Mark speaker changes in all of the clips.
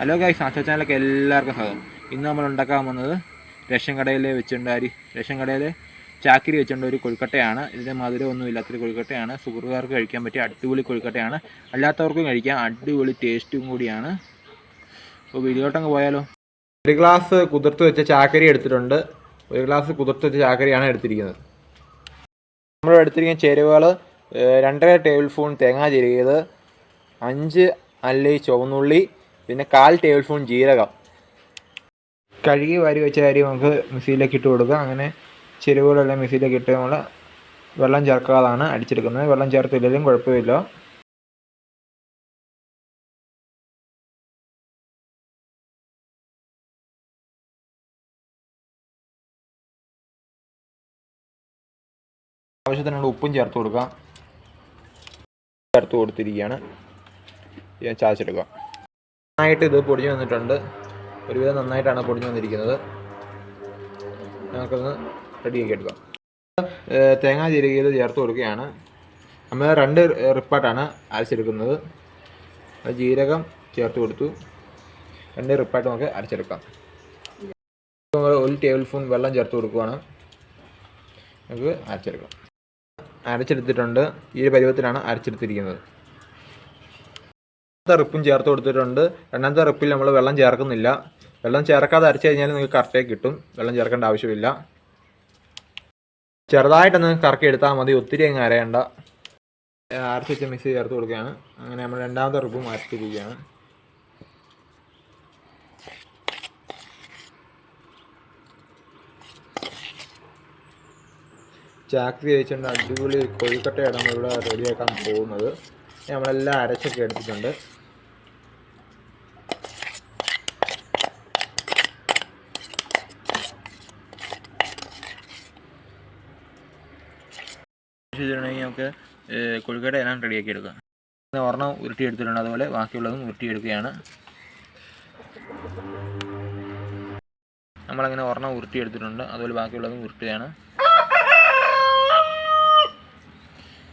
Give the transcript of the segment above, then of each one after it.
Speaker 1: Hello guys ആശോ ചാനലൊക്കെ എല്ലാവർക്കും സ്വാഗതം. ഇന്ന് നമ്മൾ ഉണ്ടാക്കാൻ പോകുന്നത് റേഷൻ കടയിൽ വെച്ചുകൊണ്ട് അരി റേഷൻ കടയിൽ ചാക്കിരി വെച്ചുകൊണ്ട് ഒരു കൊഴുക്കട്ടയാണ് ഇതിന്റെ മധുരമൊന്നും ഇല്ലാത്തൊരു കൊഴുക്കട്ടയാണ് സുഹൃത്തുക്കാർക്ക് കഴിക്കാൻ പറ്റിയ അടിപൊളി കൊഴുക്കട്ടയാണ് അല്ലാത്തവർക്കും കഴിക്കാം. അടിപൊളി ടേസ്റ്റും കൂടിയാണ്. അപ്പോൾ വീഡിയോട്ടങ്ങ് പോയാലോ?
Speaker 2: ഒരു ഗ്ലാസ് കുതിർത്ത് വെച്ച ചാക്കരി എടുത്തിട്ടുണ്ട്. ഒരു ഗ്ലാസ് കുതിർത്ത് വെച്ച ചാക്കരിയാണ് എടുത്തിരിക്കുന്നത്. നമ്മൾ എടുത്തിരിക്കുന്ന ചേരുവകൾ രണ്ടര ടേബിൾ സ്പൂൺ തേങ്ങാ ചെരുകിയത് അഞ്ച് അല്ലി ചുവന്നുള്ളി പിന്നെ കാൽ ടേബിൾ സ്പൂൺ ജീരകം. കഴുകി വാരി വെച്ച അരി നമുക്ക് മിക്സിയിലേക്ക് ഇട്ട് കൊടുക്കുക. അങ്ങനെ ചെരുവുകളെല്ലാം മിക്സിയിലേക്ക് ഇട്ട് നമ്മൾ വെള്ളം ചേർക്കാതാണ് അടിച്ചെടുക്കുന്നത്. വെള്ളം ചേർത്തില്ലെങ്കിലും കുഴപ്പമില്ല. ആവശ്യത്തിനുള്ള ഉപ്പും ചേർത്ത് കൊടുക്കാം ചേർത്ത് കൊടുത്തിരിക്കുകയാണ്. ചാച്ചെടുക്കുക നന്നായിട്ട് ഇത് പൊടിഞ്ഞു വന്നിട്ടുണ്ട്. ഒരുവിധം നന്നായിട്ടാണ് പൊടിഞ്ഞു വന്നിരിക്കുന്നത്. നമുക്കൊന്ന് റെഡിയാക്കി എടുക്കാം. തേങ്ങാ ചിരകിയത് ചേർത്ത് കൊടുക്കുകയാണ്. നമ്മൾ രണ്ട് റിപ്പായിട്ടാണ് അരച്ചെടുക്കുന്നത്. ജീരകം ചേർത്ത് കൊടുത്തു. രണ്ട് റിപ്പായിട്ട് നമുക്ക് അരച്ചെടുക്കാം. ഒരു ടേബിൾ സ്പൂൺ വെള്ളം ചേർത്ത് കൊടുക്കുകയാണ് നമുക്ക് അരച്ചെടുക്കാം. അരച്ചെടുത്തിട്ടുണ്ട്. ഈ പരുവത്തിലാണ് അരച്ചെടുത്തിരിക്കുന്നത്. രണ്ടാമത്തെ റിപ്പും ചേർത്ത് കൊടുത്തിട്ടുണ്ട്. രണ്ടാമത്തെ റിപ്പിൽ നമ്മൾ വെള്ളം ചേർക്കുന്നില്ല. വെള്ളം ചേർക്കാതെ അരച്ചു കഴിഞ്ഞാൽ നിങ്ങൾക്ക് കറക്റ്റായി കിട്ടും. വെള്ളം ചേർക്കേണ്ട ആവശ്യമില്ല. ചെറുതായിട്ടൊന്ന് കറക്കി എടുത്താൽ മതി. ഒത്തിരി അങ്ങ് അരയണ്ട. അരച്ച് വെച്ച മിക്സ് ചേർത്ത് കൊടുക്കുകയാണ്. അങ്ങനെ നമ്മൾ രണ്ടാമത്തെ റിപ്പും അരച്ചിരിക്കുകയാണ്. ചാക്രി കഴിച്ചുകൊണ്ട് അടിപൊളി കൊഴുക്കട്ടയാണ് നമ്മളിവിടെ റെഡിയാക്കാൻ പോകുന്നത്. നമ്മളെല്ലാം അരച്ചൊക്കെ എടുത്തിട്ടുണ്ട്.
Speaker 1: ചെയ്തിട്ടുണ്ടെങ്കിൽ നമുക്ക് കൊഴുക്കട്ട എല്ലാം റെഡിയാക്കി എടുക്കാം ഒരെണ്ണം ഉരുട്ടി എടുത്തിട്ടുണ്ട് അതുപോലെ ബാക്കിയുള്ളതും ഉരുട്ടിയെടുക്കുകയാണ്. നമ്മളങ്ങനെ ഒരെണ്ണം ഉരുട്ടി എടുത്തിട്ടുണ്ട് അതുപോലെ ബാക്കിയുള്ളതും ഉരുട്ടുകയാണ്.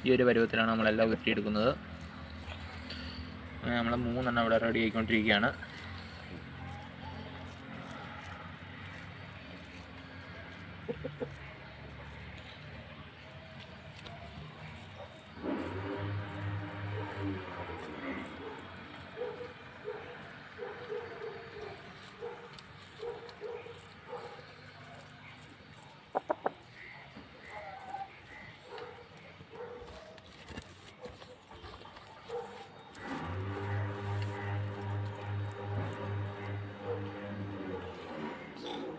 Speaker 1: ഈ ഒരു പരുവത്തിലാണ് നമ്മളെല്ലാം ഉരുട്ടിയെടുക്കുന്നത്. നമ്മൾ മൂന്നെണ്ണം ഇവിടെ റെഡി ആയിക്കൊണ്ടിരിക്കുകയാണ്.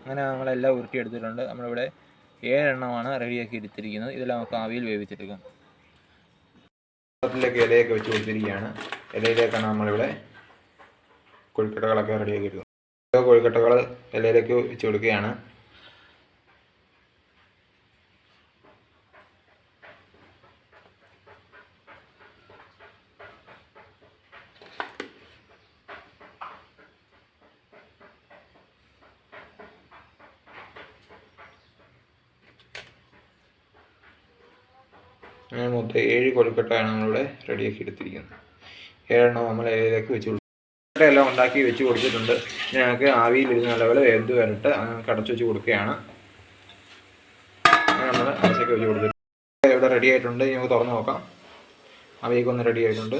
Speaker 1: അങ്ങനെ നമ്മളെല്ലാം ഉരുട്ടിയെടുത്തിട്ടുണ്ട്. നമ്മളിവിടെ ഏഴെണ്ണമാണ് റെഡിയാക്കി എടുത്തിരിക്കുന്നത്. ഇതെല്ലാം നമുക്ക് ആവിയിൽ വേവിച്ചെടുക്കാം.
Speaker 2: പാത്രത്തിലേക്ക് ഇലയൊക്കെ വെച്ച് കൊടുത്തിരിക്കുകയാണ്. ഇലയിലേക്കാണ് നമ്മളിവിടെ കൊഴുക്കട്ടകളൊക്കെ റെഡിയാക്കി എടുക്കുന്നത് ഓരോ കൊഴുക്കട്ടകൾ ഇലയിലേക്ക് വെച്ച് കൊടുക്കുകയാണ്. അങ്ങനെ മൊത്തം ഏഴ് കൊഴുക്കട്ടയാണ് നമ്മളിവിടെ റെഡിയാക്കി എടുത്തിരിക്കുന്നത്. ഏഴെണ്ണം നമ്മൾ ഏഴിലേക്ക് വെച്ച് കൊടുക്കും എല്ലാം ഉണ്ടാക്കി വെച്ച് കൊടുത്തിട്ടുണ്ട്. ഞങ്ങൾക്ക് ആവിയിൽ ഇരുന്ന് നല്ലപോലെ വേദ് വരട്ട് കടച്ചു വെച്ച് കൊടുക്കുകയാണ്. നമ്മൾ അരച്ചൊക്കെ വെച്ച് കൊടുത്തിട്ടുണ്ട്. ഇവിടെ റെഡി ആയിട്ടുണ്ട്. ഞങ്ങൾക്ക് തുറന്ന് നോക്കാം. ആവിയൊക്കെ ഒന്ന് റെഡി ആയിട്ടുണ്ട്.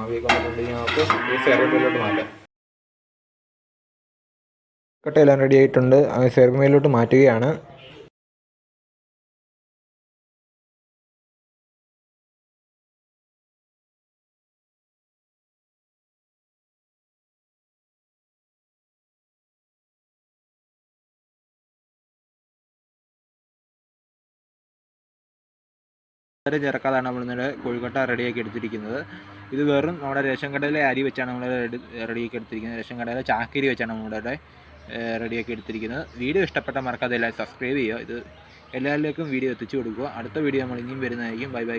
Speaker 2: ആവിയൊക്കെ വന്നിട്ടുണ്ട് ഞങ്ങൾക്ക് ഈ സെർവമേലോട്ട് മാറ്റാം. കട്ടയെല്ലാം റെഡി ആയിട്ടുണ്ട്. സെർമയിലോട്ട് മാറ്റുകയാണ്.
Speaker 1: വളരെ ചേർക്കാതാണ് നമ്മളിന്നലെ കോഴിക്കട്ട റെഡിയാക്കി എടുത്തിരിക്കുന്നത്. ഇത് വെറും നമ്മുടെ റേഷൻ കടയിലെ അരി വെച്ചാണ് നമ്മൾ റെഡിയാക്കി എടുത്തിരിക്കുന്നത്. റേഷൻ കടയിലെ ചാക്കരി വെച്ചാണ് നമ്മളിവിടെ റെഡിയാക്കി എടുത്തിരിക്കുന്നത്. വീഡിയോ ഇഷ്ടപ്പെട്ട മറക്കാതെ എല്ലാവരും സബ്സ്ക്രൈബ് ചെയ്യുക. ഇത് എല്ലാവരിലേക്കും വീഡിയോ എത്തിച്ചു കൊടുക്കുക. അടുത്ത വീഡിയോ നമ്മൾ ഇനിയും വരുന്നതായിരിക്കും. Bye bye.